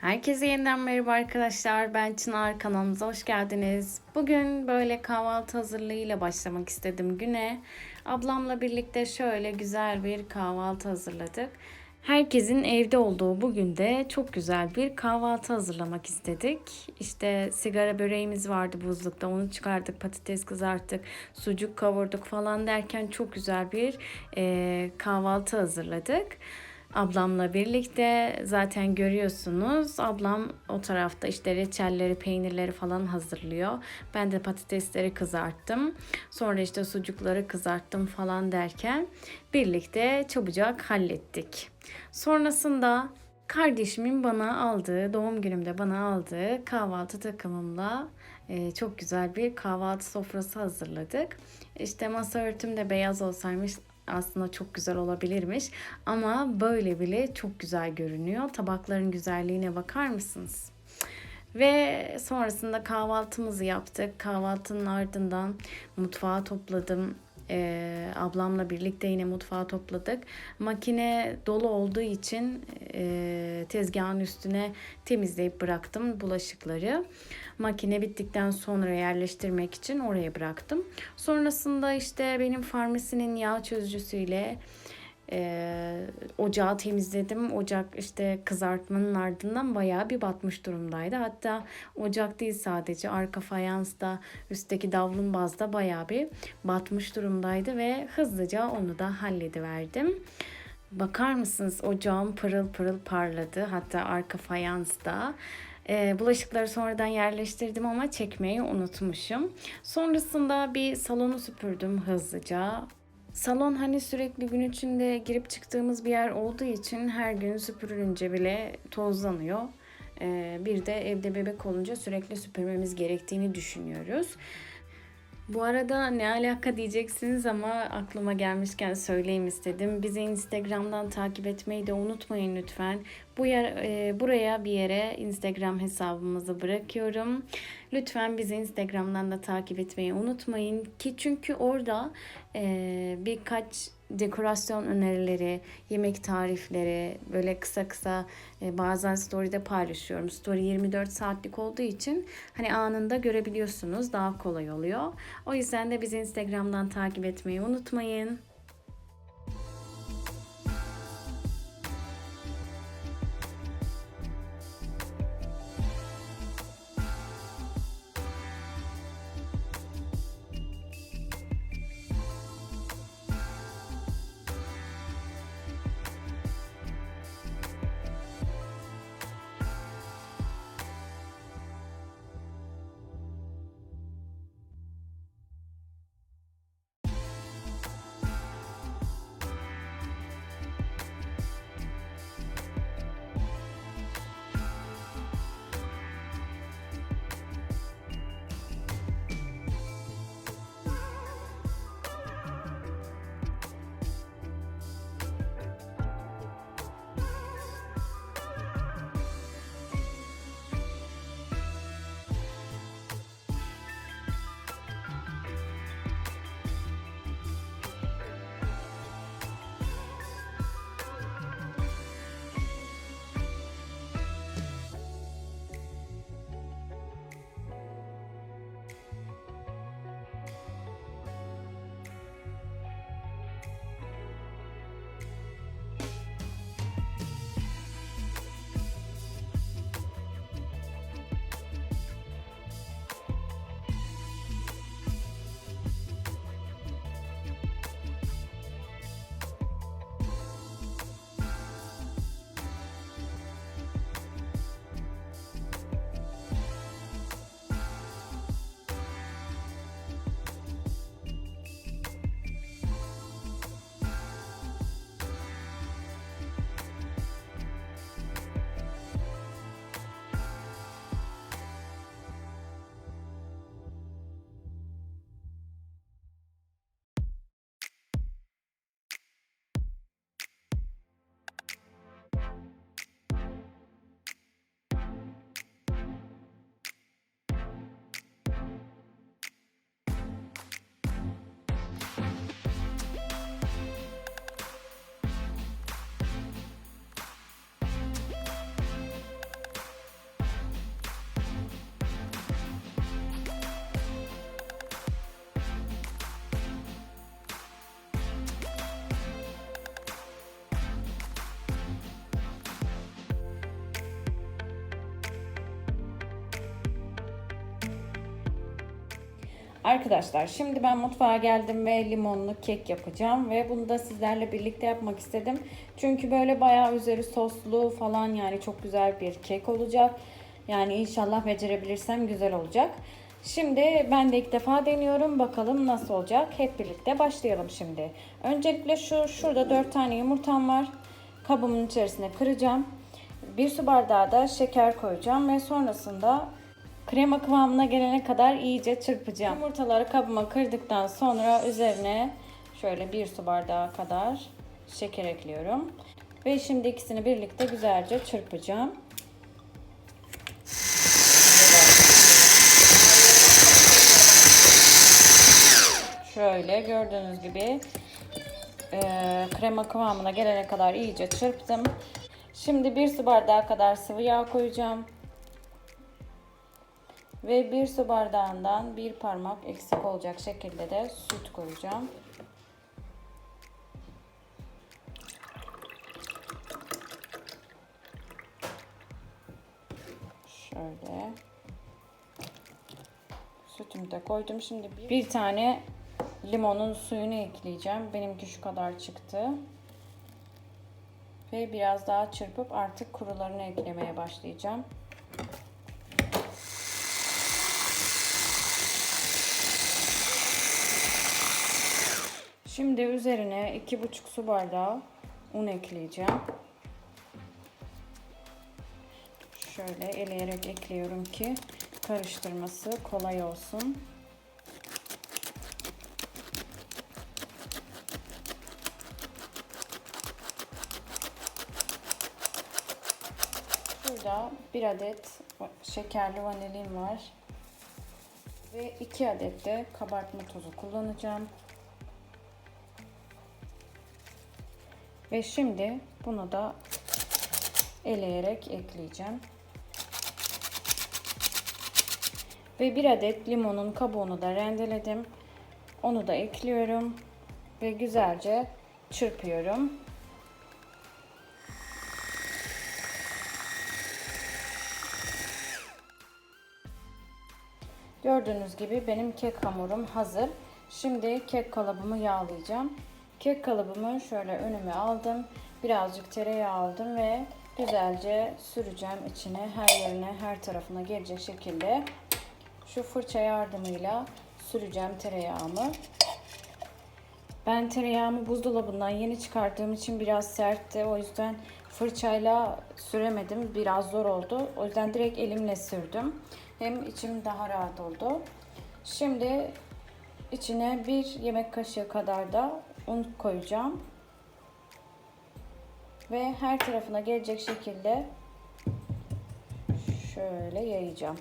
Herkese yeniden merhaba arkadaşlar. Ben Çınar kanalımıza hoş geldiniz. Bugün böyle kahvaltı hazırlığıyla başlamak istedim güne. Ablamla birlikte şöyle güzel bir kahvaltı hazırladık. Herkesin evde olduğu bugün de çok güzel bir kahvaltı hazırlamak istedik. İşte sigara böreğimiz vardı buzlukta. Onu çıkardık, patates kızarttık, sucuk kavurduk falan derken çok güzel bir e, kahvaltı hazırladık. Ablamla birlikte zaten görüyorsunuz. Ablam o tarafta işte reçelleri, peynirleri falan hazırlıyor. Ben de patatesleri kızarttım. Sonra işte sucukları kızarttım falan derken birlikte çabucak hallettik. Sonrasında kardeşimin bana aldığı, doğum günümde bana aldığı kahvaltı takımımla e, çok güzel bir kahvaltı sofrası hazırladık. İşte masa örtüm de beyaz olsaymış aslında çok güzel olabilirmiş. Ama böyle bile çok güzel görünüyor. Tabakların güzelliğine bakar mısınız? Ve sonrasında kahvaltımızı yaptık. Kahvaltının ardından mutfağı topladım. Ee, ablamla birlikte yine mutfağı topladık. Makine dolu olduğu için e, tezgahın üstüne temizleyip bıraktım bulaşıkları. Makine bittikten sonra yerleştirmek için oraya bıraktım. Sonrasında işte benim farmasinin yağ çözücüsüyle e, ocağı temizledim. Ocak işte kızartmanın ardından bayağı bir batmış durumdaydı. Hatta ocak değil sadece arka fayansta üstteki davlumbazda bayağı bir batmış durumdaydı ve hızlıca onu da hallediverdim. Bakar mısınız ocağım pırıl pırıl parladı. Hatta arka fayansta. E, bulaşıkları sonradan yerleştirdim ama çekmeyi unutmuşum. Sonrasında bir salonu süpürdüm hızlıca. Salon hani sürekli gün içinde girip çıktığımız bir yer olduğu için her gün süpürülünce bile tozlanıyor. Ee, bir de evde bebek olunca sürekli süpürmemiz gerektiğini düşünüyoruz. Bu arada ne alaka diyeceksiniz ama aklıma gelmişken söyleyeyim istedim. Bizi Instagram'dan takip etmeyi de unutmayın lütfen. Bu yer e, buraya bir yere Instagram hesabımızı bırakıyorum. Lütfen bizi Instagram'dan da takip etmeyi unutmayın ki çünkü orada e, birkaç dekorasyon önerileri, yemek tarifleri böyle kısa kısa e, bazen story'de paylaşıyorum. Story 24 saatlik olduğu için hani anında görebiliyorsunuz. Daha kolay oluyor. O yüzden de bizi Instagram'dan takip etmeyi unutmayın. Arkadaşlar şimdi ben mutfağa geldim ve limonlu kek yapacağım ve bunu da sizlerle birlikte yapmak istedim. Çünkü böyle bayağı üzeri soslu falan yani çok güzel bir kek olacak. Yani inşallah becerebilirsem güzel olacak. Şimdi ben de ilk defa deniyorum. Bakalım nasıl olacak. Hep birlikte başlayalım şimdi. Öncelikle şu şurada 4 tane yumurtam var. Kabımın içerisine kıracağım. Bir su bardağı da şeker koyacağım ve sonrasında krema kıvamına gelene kadar iyice çırpacağım. Yumurtaları kabıma kırdıktan sonra üzerine şöyle bir su bardağı kadar şeker ekliyorum. Ve şimdi ikisini birlikte güzelce çırpacağım. Şöyle gördüğünüz gibi e, krema kıvamına gelene kadar iyice çırptım. Şimdi bir su bardağı kadar sıvı yağ koyacağım. Ve bir su bardağından bir parmak eksik olacak şekilde de süt koyacağım. Şöyle. Sütümü de koydum. Şimdi bir, tane limonun suyunu ekleyeceğim. Benimki şu kadar çıktı. Ve biraz daha çırpıp artık kurularını eklemeye başlayacağım. Şimdi üzerine 2,5 su bardağı un ekleyeceğim. Şöyle eleyerek ekliyorum ki karıştırması kolay olsun. Burada bir adet şekerli vanilin var. Ve iki adet de kabartma tozu kullanacağım. Ve şimdi bunu da eleyerek ekleyeceğim. Ve bir adet limonun kabuğunu da rendeledim. Onu da ekliyorum. Ve güzelce çırpıyorum. Gördüğünüz gibi benim kek hamurum hazır. Şimdi kek kalıbımı yağlayacağım. Kek kalıbımı şöyle önüme aldım. Birazcık tereyağı aldım ve güzelce süreceğim içine her yerine her tarafına gelecek şekilde şu fırça yardımıyla süreceğim tereyağımı. Ben tereyağımı buzdolabından yeni çıkarttığım için biraz sertti. O yüzden fırçayla süremedim. Biraz zor oldu. O yüzden direkt elimle sürdüm. Hem içim daha rahat oldu. Şimdi içine bir yemek kaşığı kadar da un koyacağım. Ve her tarafına gelecek şekilde şöyle yayacağım.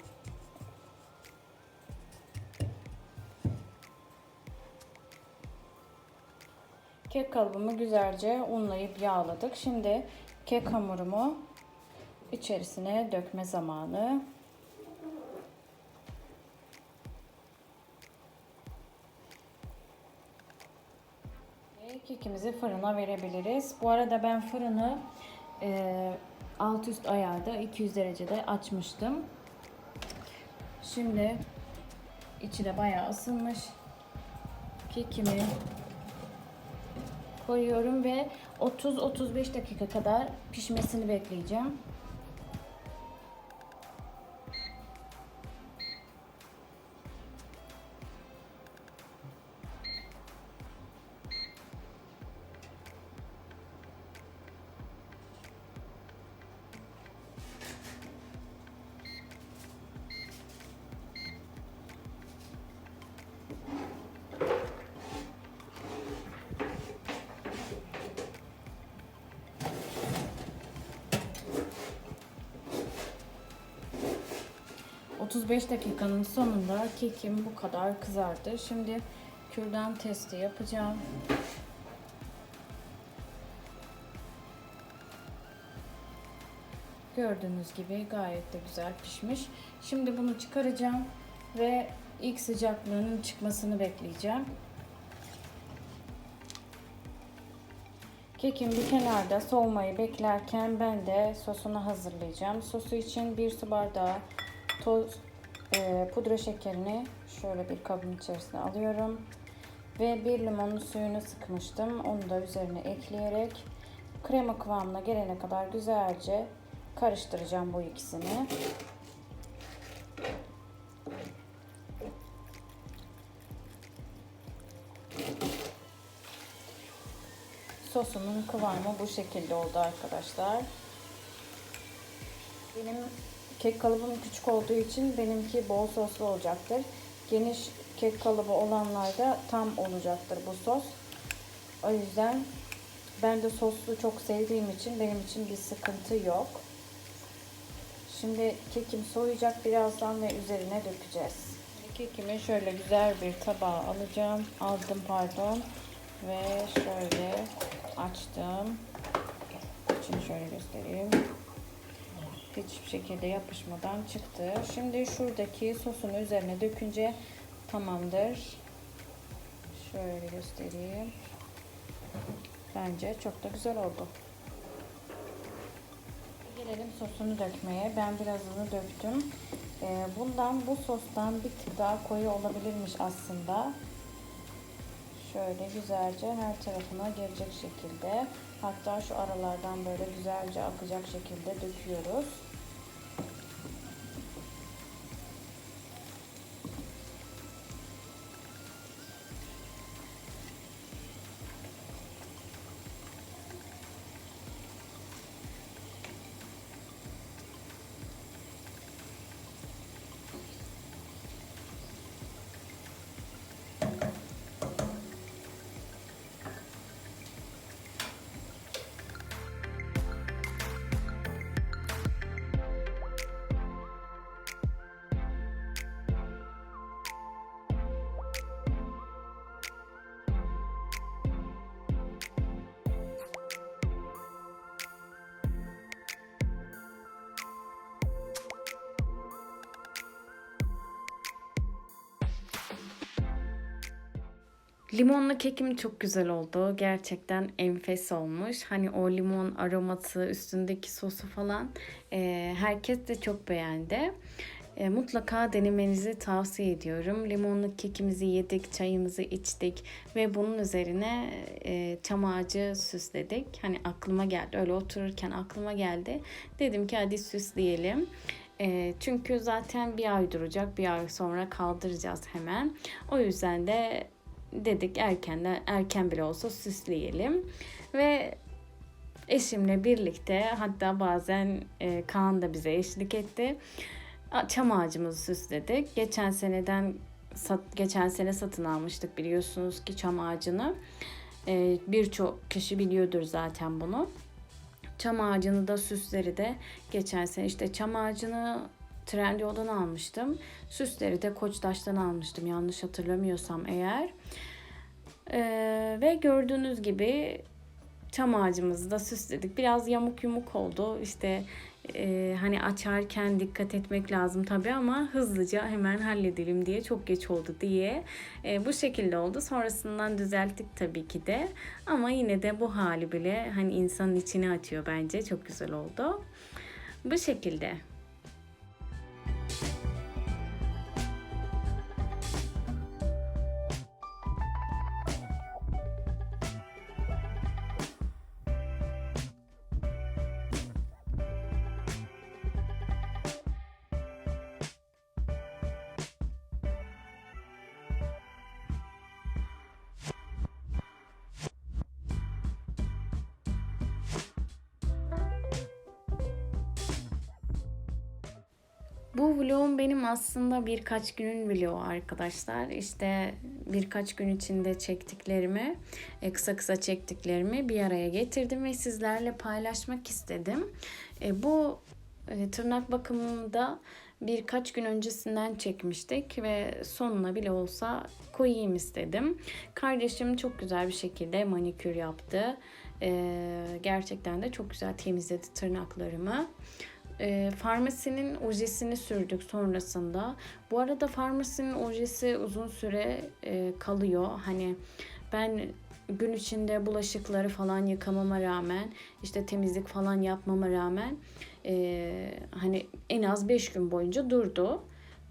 Kek kalıbımı güzelce unlayıp yağladık. Şimdi kek hamurumu içerisine dökme zamanı. Ve kekimizi fırına verebiliriz. Bu arada ben fırını e, alt üst ayarda 200 derecede açmıştım. Şimdi içi de bayağı ısınmış. Kekimi koyuyorum ve 30-35 dakika kadar pişmesini bekleyeceğim. ...35 dakikanın sonunda kekim bu kadar kızardı. Şimdi kürdan testi yapacağım. Gördüğünüz gibi gayet de güzel pişmiş. Şimdi bunu çıkaracağım ve ilk sıcaklığının çıkmasını bekleyeceğim. Kekim bir kenarda soğumayı beklerken ben de sosunu hazırlayacağım. Sosu için bir su bardağı toz e, pudra şekerini şöyle bir kabın içerisine alıyorum. Ve bir limonun suyunu sıkmıştım. Onu da üzerine ekleyerek krema kıvamına gelene kadar güzelce karıştıracağım bu ikisini. Sosumun kıvamı bu şekilde oldu arkadaşlar. Benim kek kalıbım küçük olduğu için benimki bol soslu olacaktır. Geniş kek kalıbı olanlarda tam olacaktır bu sos. O yüzden ben de soslu çok sevdiğim için benim için bir sıkıntı yok. Şimdi kekim soğuyacak birazdan ve üzerine dökeceğiz. Kekimi şöyle güzel bir tabağa alacağım. Aldım pardon. Ve şöyle açtım. Şimdi şöyle göstereyim. Hiçbir şekilde yapışmadan çıktı. Şimdi şuradaki sosun üzerine dökünce tamamdır. Şöyle göstereyim. Bence çok da güzel oldu. Gelelim sosunu dökmeye. Ben birazını döktüm. Ee, bundan bu sostan bir tık daha koyu olabilirmiş aslında. Şöyle güzelce her tarafına gelecek şekilde. Hatta şu aralardan böyle güzelce akacak şekilde döküyoruz. Limonlu kekim çok güzel oldu. Gerçekten enfes olmuş. Hani o limon aroması, üstündeki sosu falan e, herkes de çok beğendi. E, mutlaka denemenizi tavsiye ediyorum. Limonlu kekimizi yedik, çayımızı içtik ve bunun üzerine e, çam ağacı süsledik. Hani aklıma geldi. Öyle otururken aklıma geldi. Dedim ki hadi süsleyelim. E, çünkü zaten bir ay duracak. Bir ay sonra kaldıracağız hemen. O yüzden de dedik erkenden erken bile olsa süsleyelim ve eşimle birlikte hatta bazen e, Kaan da bize eşlik etti. Çam ağacımızı süsledik. Geçen seneden sat, geçen sene satın almıştık biliyorsunuz ki çam ağacını. E, Birçok kişi biliyordur zaten bunu. Çam ağacını da süsleri de geçen sene işte çam ağacını Trendyol'dan almıştım. Süsleri de Koçtaş'tan almıştım yanlış hatırlamıyorsam eğer. Ee, ve gördüğünüz gibi çam ağacımızı da süsledik. Biraz yamuk yumuk oldu. İşte e, hani açarken dikkat etmek lazım tabii ama hızlıca hemen halledelim diye çok geç oldu diye e, bu şekilde oldu. Sonrasından düzelttik tabii ki de ama yine de bu hali bile hani insanın içine atıyor bence çok güzel oldu. Bu şekilde. Bu vlogum benim aslında birkaç günün vlogu arkadaşlar. İşte birkaç gün içinde çektiklerimi, e, kısa kısa çektiklerimi bir araya getirdim ve sizlerle paylaşmak istedim. E, bu e, tırnak bakımında birkaç gün öncesinden çekmiştik ve sonuna bile olsa koyayım istedim. Kardeşim çok güzel bir şekilde manikür yaptı. Gerçekten de çok güzel temizledi tırnaklarımı e, farmasinin ojesini sürdük sonrasında. Bu arada farmasinin ojesi uzun süre e, kalıyor. Hani ben gün içinde bulaşıkları falan yıkamama rağmen işte temizlik falan yapmama rağmen e, hani en az 5 gün boyunca durdu.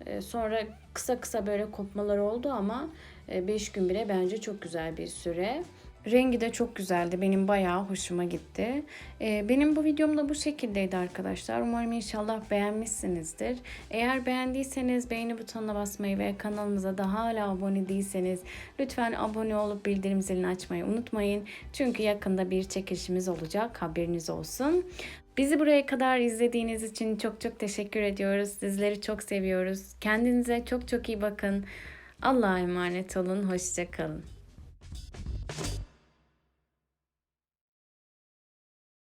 E, sonra kısa kısa böyle kopmalar oldu ama 5 gün bile bence çok güzel bir süre. Rengi de çok güzeldi. Benim bayağı hoşuma gitti. Ee, benim bu videom da bu şekildeydi arkadaşlar. Umarım inşallah beğenmişsinizdir. Eğer beğendiyseniz beğeni butonuna basmayı ve kanalımıza daha hala abone değilseniz lütfen abone olup bildirim zilini açmayı unutmayın. Çünkü yakında bir çekilişimiz olacak. Haberiniz olsun. Bizi buraya kadar izlediğiniz için çok çok teşekkür ediyoruz. Sizleri çok seviyoruz. Kendinize çok çok iyi bakın. Allah'a emanet olun. Hoşçakalın.